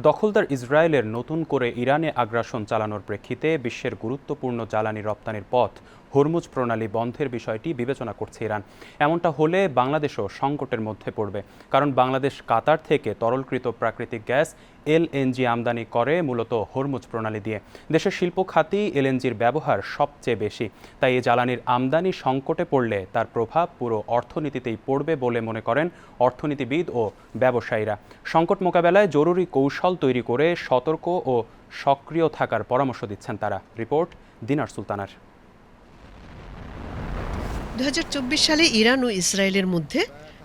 দখলদার ইসরায়েলের নতুন করে ইরানে আগ্রাসন চালানোর প্রেক্ষিতে বিশ্বের গুরুত্বপূর্ণ জ্বালানি রপ্তানির পথ হরমুজ প্রণালী বন্ধের বিষয়টি বিবেচনা করছে ইরান। এমনটা হলে বাংলাদেশও সংকটের মধ্যে পড়বে। কারণ বাংলাদেশ কাতার থেকে তরলকৃত প্রাকৃতিক গ্যাস, এলএনজি আমদানি করে মূলত হরমুজ প্রণালী দিয়ে। দেশের শিল্প খাতেই এলএনজির ব্যবহার সবচেয়ে বেশি। তাই এই জ্বালানির আমদানি সংকটে পড়লে তার প্রভাব পুরো অর্থনীতিতেই পড়বে বলে মনে করেন অর্থনীতিবিদ ও ব্যবসায়ীরা। সংকট মোকাবেলায় জরুরি কৌশল তৈরি করে সতর্ক ও সক্রিয় থাকার পরামর্শ দিচ্ছেন তারা। রিপোর্ট দিনার সুলতানার। দু হাজার চব্বিশ সালে ইরান ও ইসরায়েলের মধ্যে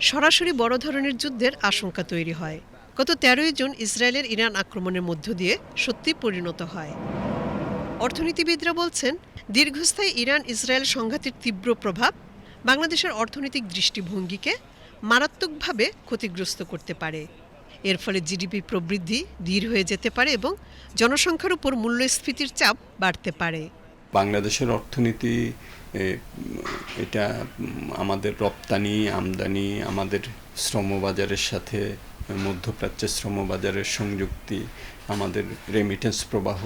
সরাসরি বড় ধরনের যুদ্ধের আশঙ্কা তৈরি হয়। গত তেরোই জুন ইসরায়েলের ইরান আক্রমণের মধ্য দিয়ে সত্যি পরিণত হয়। অর্থনীতিবিদরা বলছেন, দীর্ঘস্থায়ী ইরান ইসরায়েল সংঘাতের তীব্র প্রভাব বাংলাদেশের অর্থনৈতিক দৃষ্টিভঙ্গিকে মারাত্মকভাবে ক্ষতিগ্রস্ত করতে পারে। এর ফলে জিডিপি প্রবৃদ্ধি ধীর হয়ে যেতে পারে এবং জনসংখ্যার উপর মূল্যস্ফীতির চাপ বাড়তে পারে। বাংলাদেশের অর্থনীতি এটা আমাদের রপ্তানি, আমদানি, আমাদের শ্রমবাজারের সাথে মধ্যপ্রাচ্যের শ্রমবাজারের সংযুক্তি, আমাদের রেমিটেন্স প্রবাহ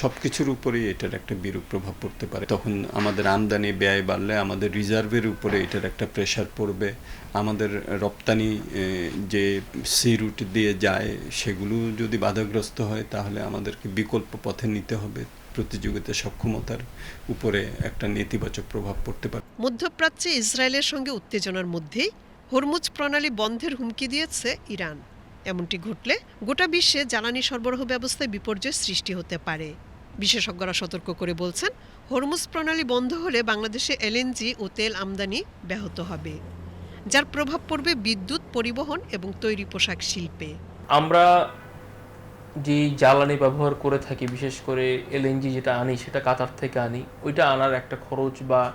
সব কিছুর উপরেই এটার একটা বিরূপ প্রভাব পড়তে পারে। তখন আমাদের আমদানি, ব্যয় বাড়লে আমাদের রিজার্ভের উপরে এটার একটা প্রেশার পড়বে। আমাদের রপ্তানি যে সি রুট দিয়ে যায়, সেগুলো যদি বাধাগ্রস্ত হয়, তাহলে আমাদেরকে বিকল্প পথে নিতে হবে। প্রতিযোগিতা সক্ষমতার উপরে একটা নেতিবাচক প্রভাব পড়তে পারে। মধ্যপ্রাচ্যে ইসরায়েলের সঙ্গে উত্তেজনার মধ্যেই হরমুজ প্রণালী বন্ধের হুমকি দিয়েছে ইরান। এমনটি ঘটলে গোটা বিশ্বে জ্বালানি সরবরাহ ব্যবস্থায় বিপর্যয় সৃষ্টি হতে পারে। বিশেষজ্ঞরা সতর্ক করে বলছেন হরমুজ প্রণালী বন্ধ হলে বাংলাদেশে এলএনজি ও তেল আমদানি ব্যাহত হবে যার প্রভাব পড়বে বিদ্যুৎ পরিবহন এবং তৈরি পোশাক শিল্পে। আমরা যে জ্বালানি ব্যবহার করে থাকি, বিশেষ করে এলএনজি যেটা আনি, সেটা কাতার থেকে আনি, ওইটা আনার একটা খরচ বা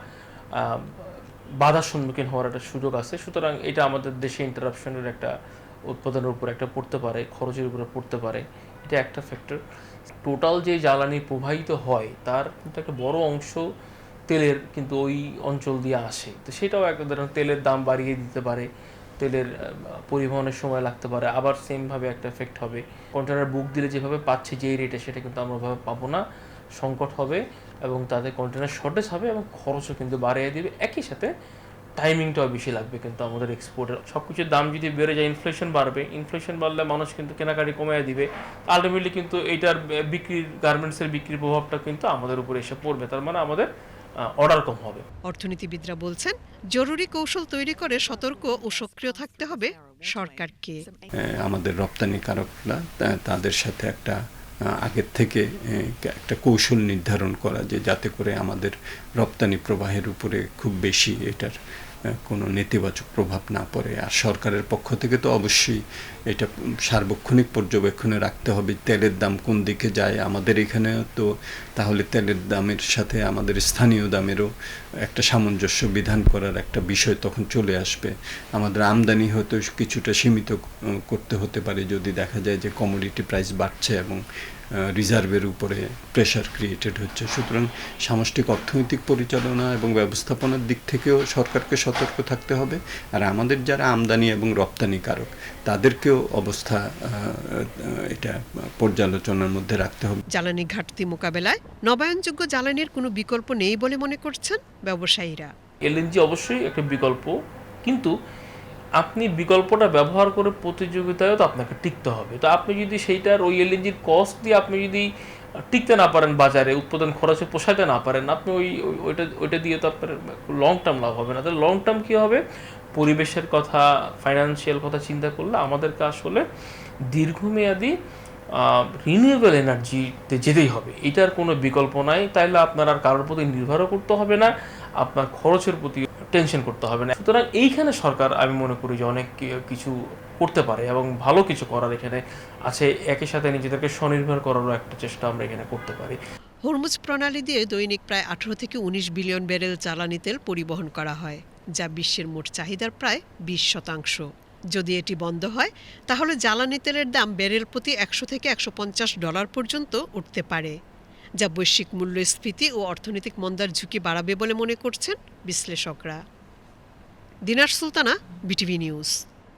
বাধার সম্মুখীন হওয়ার একটা সুযোগ আছে। সুতরাং এটা আমাদের দেশে ইন্টারাপশনের একটা উৎপাদনের উপর একটা পড়তে পারে, খরচের উপরে পড়তে পারে। এটা একটা ফ্যাক্টর টোটাল যে জ্বালানি প্রবাহিত হয়, তার কিন্তু একটা বড় অংশ তেলের কিন্তু ওই অঞ্চল দিয়ে আসে। তো সেটাও একটা ধরেন তেলের দাম বাড়িয়ে দিতে পারে। তেলের পরিবহনের সময় লাগতে পারে। আবার সেমভাবে একটা এফেক্ট হবে। কন্টেনার বুক দিলে যেভাবে পাচ্ছি যেই রেটে সেটা কিন্তু আমরা ওভাবে পাবো না। সংকট হবে এবং তাতে কন্টেনার শর্টেজ হবে এবং খরচও কিন্তু বাড়িয়ে দেবে। একই সাথে টাইমিংটাও বেশি লাগবে কিন্তু আমাদের এক্সপোর্টের সব কিছুর দাম যদি বেড়ে যায় ইনফ্লেশন বাড়বে। ইনফ্লেশন বাড়লে মানুষ কিন্তু কেনাকাটি কমিয়ে দিবে। আলটিমেটলি কিন্তু এইটার বিক্রির গার্মেন্টসের বিক্রির প্রভাবটা কিন্তু আমাদের উপরে এসে পড়বে। তার মানে আমাদের অর্ডার কম হবে। অর্থনীতিবিদরা বলছেন জরুরি কৌশল তৈরি করে সতর্ক ও সক্রিয় থাকতে হবে সরকারকে। আমাদের রপ্তানিকারকরা তাদের সাথে একটা আগের থেকে একটা কৌশল নির্ধারণ করা যে যাতে করে আমাদের রপ্তানি প্রবাহের উপরে খুব বেশি এটার কোনো নেতিবাচক প্রভাব না পড়ে। আর সরকারের পক্ষ থেকে তো অবশ্যই এটা সার্বক্ষণিক পর্যবেক্ষণে রাখতে হবে, তেলের দাম কোন দিকে যায়। আমাদের এখানে তো তাহলে তেলের দামের সাথে আমাদের স্থানীয় দামেরও একটা সামঞ্জস্য বিধান করার একটা বিষয় তখন চলে আসবে। আমাদের আমদানি হয়তো কিছুটা সীমিত করতে হতে পারে। যদি দেখা যায় যে কমোডিটি প্রাইস বাড়ছে এবং রিজার্ভের উপরে প্রেশার ক্রিয়েটেড হচ্ছে। সুতরাং সামষ্টিক অর্থনৈতিক পরিচালনা এবং ব্যবস্থাপনার দিক থেকেও সরকারকে সতর্ক থাকতে হবে। আর আমাদের যারা আমদানি এবং রপ্তানিকারক তাদেরকেও অবস্থা এটা পর্যালোচনার মধ্যে রাখতে হবে। জ্বালানি ঘাটতি মোকাবেলায় নবায়নযোগ্য জ্বালানির কোনো বিকল্প নেই বলে মনে করছেন ব্যবসায়ীরা। এলএনজি অবশ্যই একটা বিকল্প কিন্তু আপনি বিকল্পটা ব্যবহার করে প্রতিযোগিতায়ও তো আপনাকে টিকতে হবে। তো আপনি যদি সেইটার ওই এলএনজির কস্ট দিয়ে আপনি যদি টিকতে না পারেন বাজারে, উৎপাদন খরচে পোষাতে না পারেন, আপনি ওই, ওই- ওইটা ওইটা দিয়ে তো আপনার লং টার্ম লাভ হবে না। তাহলে লং টার্ম কী হবে? পরিবেশের কথা ফাইন্যান্সিয়াল কথা চিন্তা করলে আমাদেরকে আসলে দীর্ঘমেয়াদী রিনিউয়েবল এনার্জিতে যেতেই হবে। এটার কোনো বিকল্প নাই। তাইলে আপনার আর কারোর প্রতি নির্ভরও করতে হবে না। আপনার খরচের প্রতি টেনশন করতে হবে না। সুতরাং এইখানে সরকার আমি মনে করি যে অনেক কিছু করতে পারে এবং ভালো কিছু করার এখানে আছে। একই সাথে নিজেদেরকে স্বনির্ভর করারও একটা চেষ্টা আমরা এখানে করতে পারি। হরমুজ প্রণালী দিয়ে দৈনিক প্রায় আঠারো থেকে উনিশ বিলিয়ন ব্যারেল জ্বালানি তেল পরিবহন করা হয়, যা বিশ্বের মোট চাহিদার প্রায় বিশ শতাংশ। যদি এটি বন্ধ হয়, তাহলে জ্বালানি তেলের দাম ব্যারেল প্রতি একশো থেকে একশো পঞ্চাশ ডলার পর্যন্ত উঠতে পারে। যা বৈশ্বিক মূল্যস্ফীতি ও অর্থনৈতিক মন্দার ঝুঁকি বাড়াবে বলে মনে করছেন বিশ্লেষকরা। Dinar Sultana, BTV news.